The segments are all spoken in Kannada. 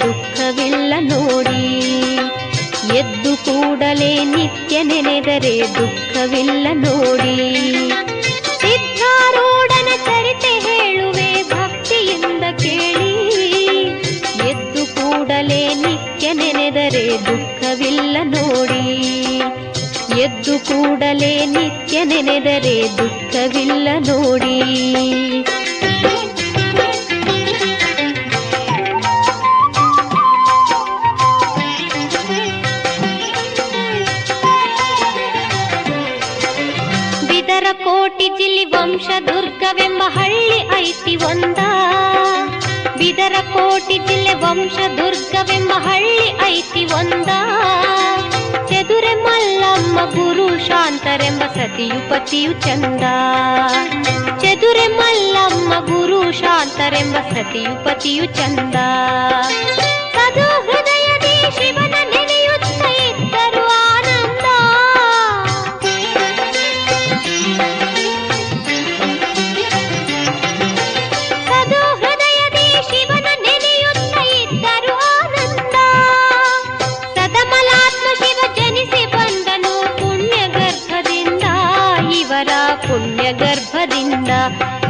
ದುಃಖವಿಲ್ಲ ನೋಡಿ. ಎದ್ದು ಕೂಡಲೇ ನಿತ್ಯ ನೆನೆದರೆ ದುಃಖವಿಲ್ಲ ನೋಡಿ. ಸಿದ್ಧಾರೂಢನ ಚರಿತೆ ಹೇಳುವೆ ಭಕ್ತಿಯಿಂದ ಕೇಳಿ. ಎದ್ದು ಕೂಡಲೇ ನಿತ್ಯ ನೆನೆದರೆ ದುಃಖವಿಲ್ಲ ನೋಡಿ. ಎದ್ದು ಕೂಡಲೇ ನಿತ್ಯ ನೆನೆದರೆ ದುಃಖವಿಲ್ಲ ನೋಡಿ. ಕೋಟಿ ಜಿಲ್ಲಿ ವಂಶ ದುರ್ಗವೆಂಬ ಹಳ್ಳಿ ಐತಿ ಒಂದ. ಬಿದರ ಕೋಟಿ ಜಿಲ್ಲೆ ವಂಶ ದುರ್ಗವೆಂಬ ಹಳ್ಳಿ ಐತಿ ಒಂದ. ಚದುರೆ ಮಲ್ಲಮ್ಮ ಗುರು ಶಾಂತರೆಂಬ ಸತಿಯು ಪತಿಯು ಚಂದ. ಚದುರೆ ಮಲ್ಲಮ್ಮ ಗುರು ಶಾಂತರೆಂಬ ಸತಿಯು ಪತಿಯು ಚಂದ. ಸದು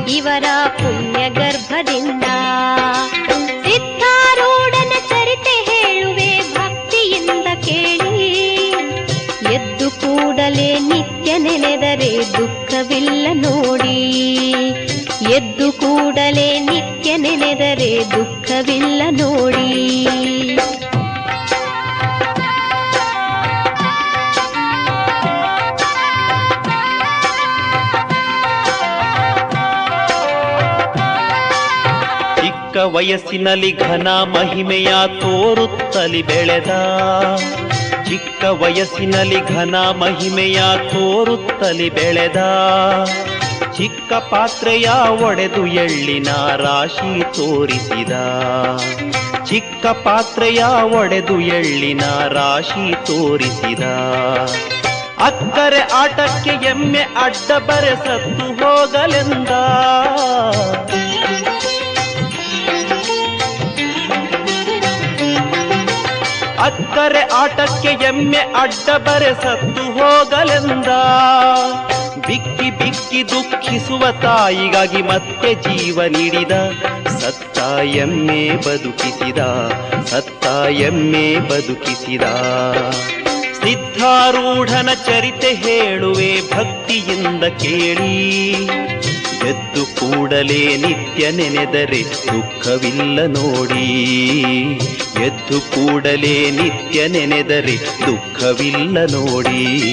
ಇವರ ಪುಣ್ಯ ಗರ್ಭದಿಂದ ಸಿದ್ಧಾರೂಢನ ಚರಿತೆ ಹೇಳುವೆ ಭಕ್ತಿಯಿಂದ ಕೇಳಿ. ಎದ್ದು ಕೂಡಲೇ ನಿತ್ಯ ನೆನೆದರೆ ದುಃಖವಿಲ್ಲ ನೋಡಿ. ಎದ್ದು ಕೂಡಲೇ ನಿತ್ಯ ನೆನೆದರೆ ದುಃಖವಿಲ್ಲ ನೋಡಿ. ಚಿಕ್ಕ ವಯಸ್ಸಿನಲ್ಲಿ ಘನ ಮಹಿಮೆಯ ತೋರುತ್ತಲಿ ಬೆಳೆದ. ಚಿಕ್ಕ ವಯಸ್ಸಿನಲ್ಲಿ ಘನ ಮಹಿಮೆಯ ತೋರುತ್ತಲಿ ಬೆಳೆದ. ಚಿಕ್ಕ ಪಾತ್ರೆಯ ಒಡೆದು ಎಳ್ಳಿನ ರಾಶಿ ತೋರಿಸಿದ. ಚಿಕ್ಕ ಪಾತ್ರೆಯ ಒಡೆದು ಎಳ್ಳಿನ ರಾಶಿ ತೋರಿಸಿದ. ಅಕ್ಕರೆ ಆಟಕ್ಕೆ ಎಮ್ಮೆ ಅಡ್ಡ ಬರೆ ಸತ್ತು ಹೋಗಲೆಂದ. ಅಕ್ಕರೆ ಆಟಕ್ಕೆ ಎಮ್ಮೆ ಅಡ್ಡ ಬರೆ ಸತ್ತು ಹೋಗಲೆಂದ. ಬಿಕ್ಕಿ ಬಿಕ್ಕಿ ದುಃಖಿಸುವ ತಾಯಿಗಾಗಿ ಮತ್ತೆ ಜೀವ ನೀಡಿದ. ಸತ್ತ ಎಮ್ಮೆ ಬದುಕಿಸಿದ, ಸತ್ತ ಎಮ್ಮೆ ಬದುಕಿಸಿದ. ಸಿದ್ಧಾರೂಢನ ಚರಿತೆ ಹೇಳುವೆ ಭಕ್ತಿಯಿಂದ ಕೇಳಿ. ಎದ್ದು ಕೂಡಲೇ ನಿತ್ಯ ನೆನೆದರೆ ದುಃಖವಿಲ್ಲ ನೋಡಿ. ಎದ್ದು ಕೂಡಲೇ ನಿತ್ಯ ನೆನೆದರೆ ದುಃಖವಿಲ್ಲ ನೋಡಿ.